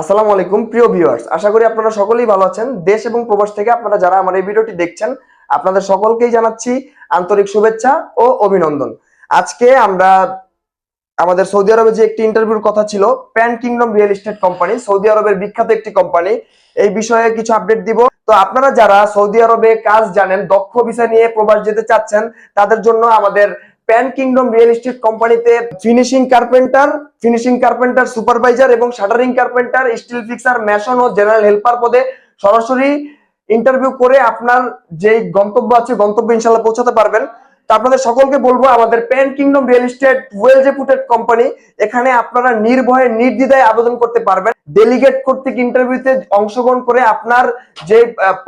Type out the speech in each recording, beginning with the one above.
আসসালামু আলাইকুম, প্রিয় ভিউয়ার্স আশা করি আপনারা সকলেই ভালো আছেন। দেশ এবং প্রবাস থেকে আপনারা যারা আমার এই ভিডিওটি দেখছেন, আপনাদের সকলকেই জানাচ্ছি আন্তরিক শুভেচ্ছা ও অভিনন্দন। আজকে আমরা আমাদের সৌদি আরবে যে একটি ইন্টারভিউর কথা ছিল Pan Kingdom real estate company Saudi আরবের বিখ্যাত একটি কোম্পানি এই বিষয়ে কিছু আপডেট দিব। তো আপনারা যারা সৌদি আরবে কাজ জানেন, দক্ষ ভিসা নিয়ে প্রবাস যেতে চাচ্ছেন, তাদের জন্য আমাদের প্যান কিংডম রিয়েল এস্টেট কোম্পানিতে finishing carpenter finishing carpenter supervisor এবং shuttering carpenter steel fixer mason ও জেনারেল হেল্পার পদে সরাসরি ইন্টারভিউ করে আপনার যে গন্তব্য আছে, গন্তব্য ইনশাল্লাহ পৌঁছাতে পারবেন। তো আপনাদের সকলকে বলব, আমাদের Pan Kingdom real estate well reputed company এখানে আপনারা নির্ভয়ে, নির্দ্বিধায় আবেদন করতে পারবেন। ডেলিগেট কর্তৃক ইন্টারভিউতে অংশগ্রহণ করে আপনার যে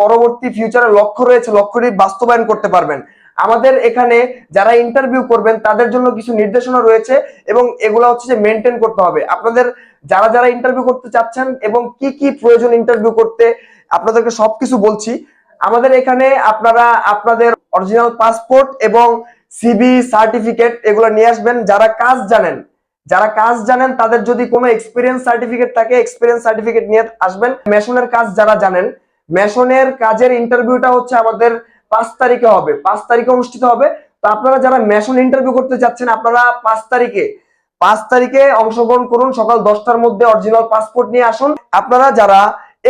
পরবর্তী ফিউচারের লক্ষ্য রয়েছে, লক্ষ্যটি বাস্তবায়ন করতে পারবেন। আমাদের এখানে যারা ইন্টারভিউ করবেন, তাদের জন্য কিছু নির্দেশনা রয়েছে এবং এগুলো হচ্ছে যে মেনটেন করতে হবে। আপনাদের যারা যারা ইন্টারভিউ করতে চাচ্ছেন এবং কি কি প্রয়োজন ইন্টারভিউ করতে, আপনাদেরকে সবকিছু বলছি। আমাদের এখানে আপনারা আপনাদের অরিজিনাল পাসপোর্ট এবং সিবি সার্টিফিকেট এগুলো নিয়ে আসবেন। যারা কাজ জানেন, যারা কাজ জানেন, তাদের যদি কোনো এক্সপিরিয়েন্স সার্টিফিকেট থাকে এক্সপিরিয়েন্স সার্টিফিকেট নিয়ে আসবেন। মেশনের কাজ যারা জানেন, মেশনের কাজের ইন্টারভিউটা হচ্ছে আমাদের পাঁচ তারিখে হবে, পাঁচ তারিখে অনুষ্ঠিত হবে। তো আপনারা যারা মেশন ইন্টারভিউ করতে যাচ্ছেন, আপনারা পাঁচ তারিখে পাঁচ তারিখে অংশগ্রহণ করুন, সকাল দশটার মধ্যে অরিজিনাল পাসপোর্ট নিয়ে আসুন। আপনারা যারা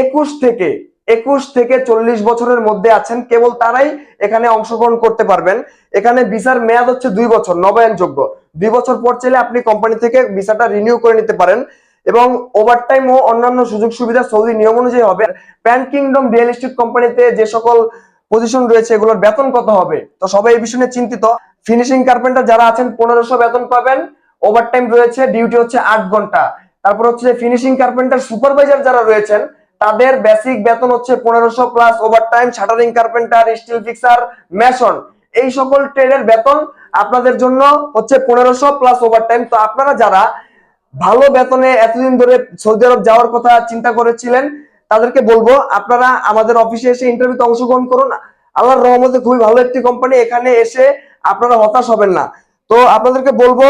একুশ থেকে একুশ থেকে চল্লিশ বছরের মধ্যে আছেন, কেবল তারাই এখানে অংশগ্রহণ করতে পারবেন। এখানে ভিসার মেয়াদ হচ্ছে দুই বছর, নবায়নযোগ্য। দুই বছর পর চাইলে আপনি কোম্পানি থেকে ভিসাটা রিনিউ করে নিতে পারেন। এবং ওভারটাইম ও অন্যান্য সুযোগ সুবিধা সৌদি নিয়ম অনুযায়ী হবে। প্যান কিংডম রিয়েল এস্টেট কোম্পানিতে যে সকল পজিশন রয়েছে, এগুলোর বেতন কত হবে? তো সবাই এই বিষয়ে চিন্তিত। ফিনিশিং কার্পেন্টার যারা আছেন, পনেরোশো বেতন পাবেন। ওভারটাইম রয়েছে ডিউটি হচ্ছে আট ঘণ্টা। তারপর হচ্ছে ফিনিশিং কার্পেন্টার সুপারভাইজার যারা রয়েছেন, তাদের বেসিক বেতন হচ্ছে পনেরোশো plus overtime shuttering carpenter steel fixer mason এই সকল ট্রেডের বেতন আপনাদের জন্য হচ্ছে পনেরোশো প্লাস ওভারটাইম তো আপনারা যারা ভালো বেতনে এতদিন ধরে সৌদি আরব যাওয়ার কথা চিন্তা করেছিলেন তাদেরকে বলব, আপনারা আমাদের অফিসে এসে ইন্টারভিউতে অংশগ্রহণ করুন। আল্লাহর রহমতে খুবই ভালো একটি কোম্পানি এখানে এসে আপনারা হতাশ হবেন না। তো আপনাদেরকে বলব,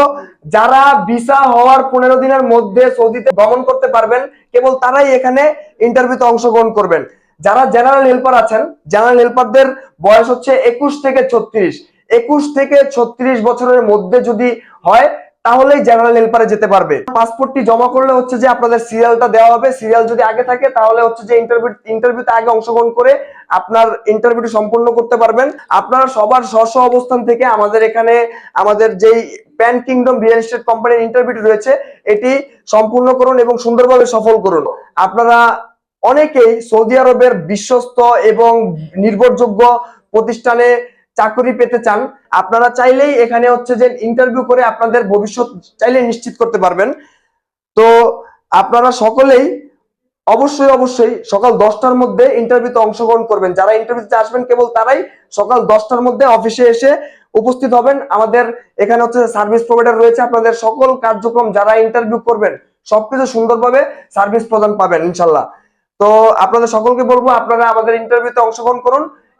যারা ভিসা হওয়ার পনেরো দিনের মধ্যে সৌদিতে ভ্রমণ করতে পারবেন, কেবল তারাই এখানে ইন্টারভিউতে অংশগ্রহণ করবেন। যারা জেনারেল হেল্পার আছেন জেনারেল হেল্পারদের বয়স হচ্ছে একুশ থেকে ছত্রিশ। একুশ থেকে ছত্রিশ বছরের মধ্যে যদি হয় তাহলেই জেনারেল হেল্পারে যেতে পারবে। পাসপোর্টটি জমা করলে হচ্ছে যে আপনাদের সিরিয়ালটা দেওয়া হবে। সিরিয়াল যদি আগে থাকে, তাহলে হচ্ছে যে ইন্টারভিউ ইন্টারভিউতে আগে অংশগ্রহণ করে আপনার ইন্টারভিউটি সম্পূর্ণ করতে পারবেন। আপনারা সবার স্ব অবস্থান থেকে আমাদের এখানে, আমাদের যেই প্যান কিংডম রিয়েল এস্টেট কোম্পানির ইন্টারভিউটি রয়েছে, এটি সম্পূর্ণ করুন এবং সুন্দরভাবে সফল করুন। আপনারা অনেকেই সৌদি আরবের বিশ্বস্ত এবং নির্ভরযোগ্য প্রতিষ্ঠানে চাকরি পেতে চান, আপনারা চাইলেই এখানে হচ্ছে যে ইন্টারভিউ করে আপনাদের ভবিষ্যৎ চাইলে নিশ্চিত করতে পারবেন। তো আপনারা সকলেই অবশ্যই অবশ্যই সকাল দশটার মধ্যে ইন্টারভিউতে অংশগ্রহণ করবেন। যারা ইন্টারভিউতে আসবেন কেবল তারাই সকাল দশটার মধ্যে অফিসে এসে উপস্থিত হবেন। আমাদের এখানে হচ্ছে সার্ভিস প্রোভাইডার রয়েছে, আপনাদের সকল কার্যক্রম যারা ইন্টারভিউ করবেন, সবকিছু সুন্দরভাবে সার্ভিস প্রদান পাবেন, ইনশাল্লাহ। তো আপনাদের সকলকে বলব, আপনারা আমাদের ইন্টারভিউতে অংশগ্রহণ করুন।